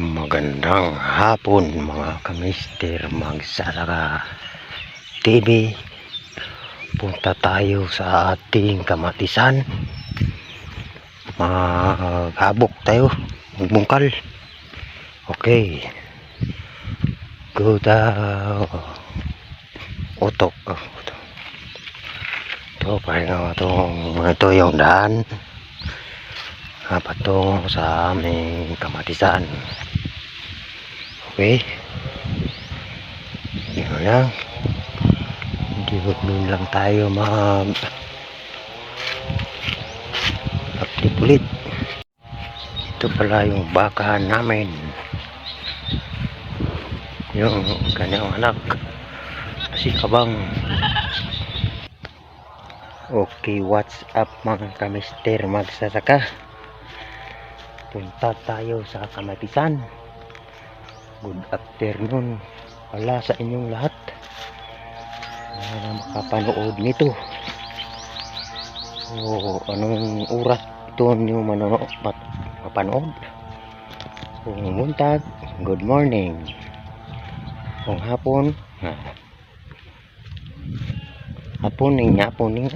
Magandang hapon mga kamister magsasaka TV Punta tayo sa ating kamatisan. Maghabok tayo Magbungkal. Okay. Go daw Utok utok. Ito pahinga itong ito yung daan patungo sa aming kamatisan. Okay? Yun lang? Hindi nun lang tayo mag update ulit. Ito pala yung bakahan namin. Yung kanyang anak si kabang. Okay what's up mga kamister magsasaka punta tayo sa kamatisan. Good afternoon wala sa inyong lahat. Na makapanood nito. So anong oras ito nyo manonood mapanood? Kung muntag good morning. Kung hapon ha, hapon ning hapon ning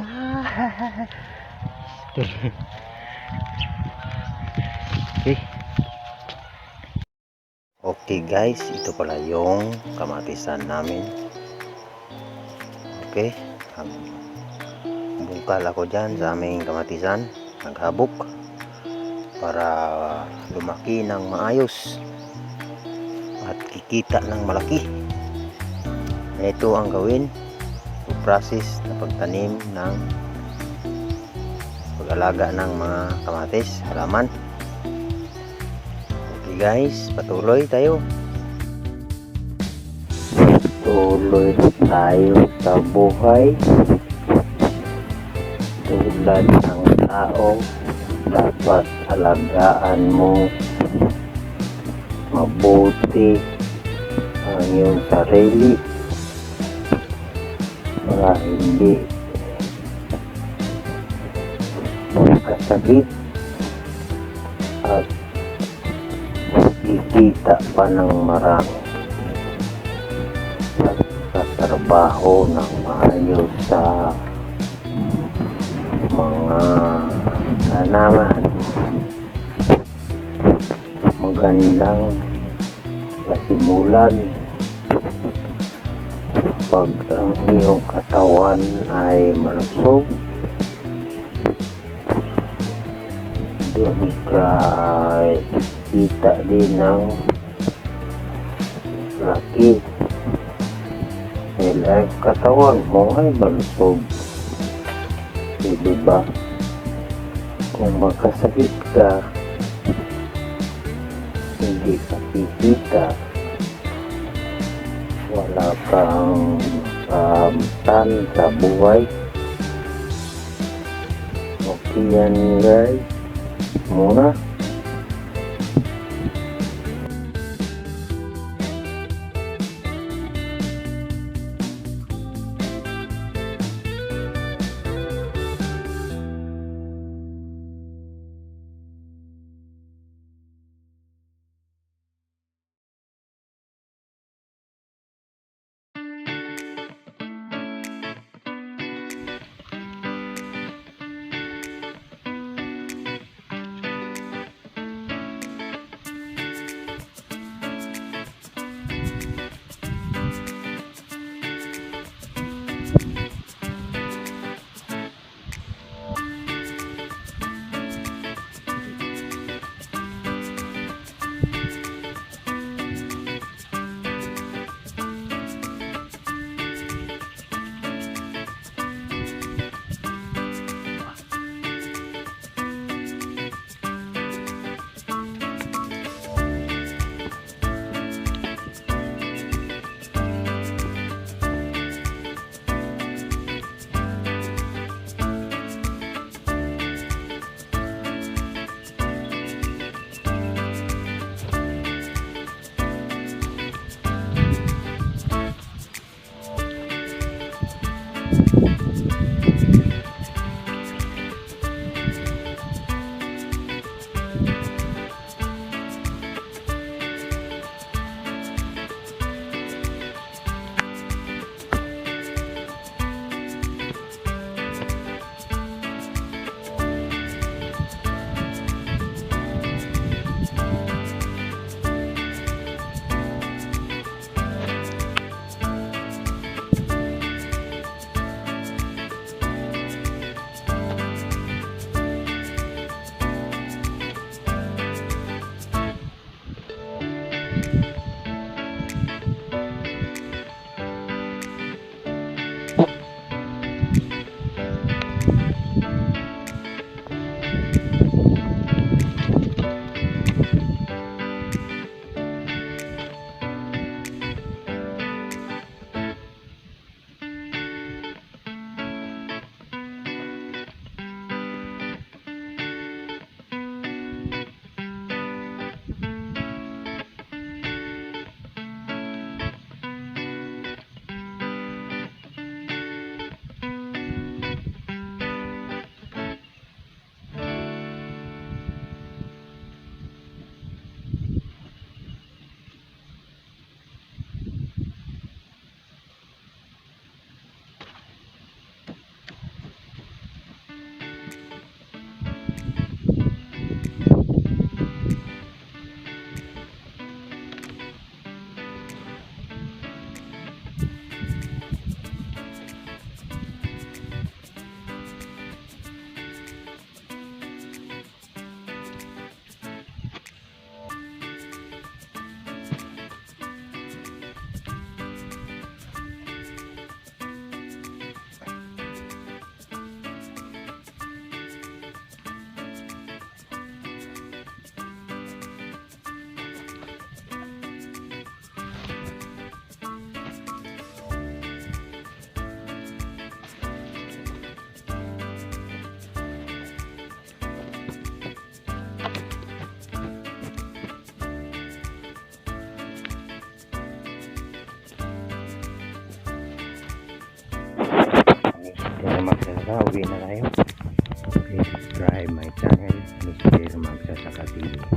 Okay. Okay guys, ito pala yung kamatisan namin. Okay. Bungkal ako dyan sa aming kamatisan. Naghabok. Para lumaki ng maayos. At kikita ng malaki. Ito ang gawin. process na pagtanim ng pag-alaga ng mga kamatis, halaman. Guys, patuloy tayo. Tuloy tayo sa buhay. Tulad ng tao, dapat alagaan mo mabuti ang iyong sarili para hindi magkasakit kikita pa ng marami. At katrabaho ng maayos sa mga tanaman magandang kasimulan. Pag ang iyong katawan ay malusog doon ka kita din ng laki. Dahil ang katawan mo ay malusog. Di ba? Kung magkasakit ka hindi ka kikita. Wala kang kamtan sa buhay. Okay yan guys. Muna magsasaka, uwi na tayo. Please subscribe my channel, Mr. Magsasaka TV.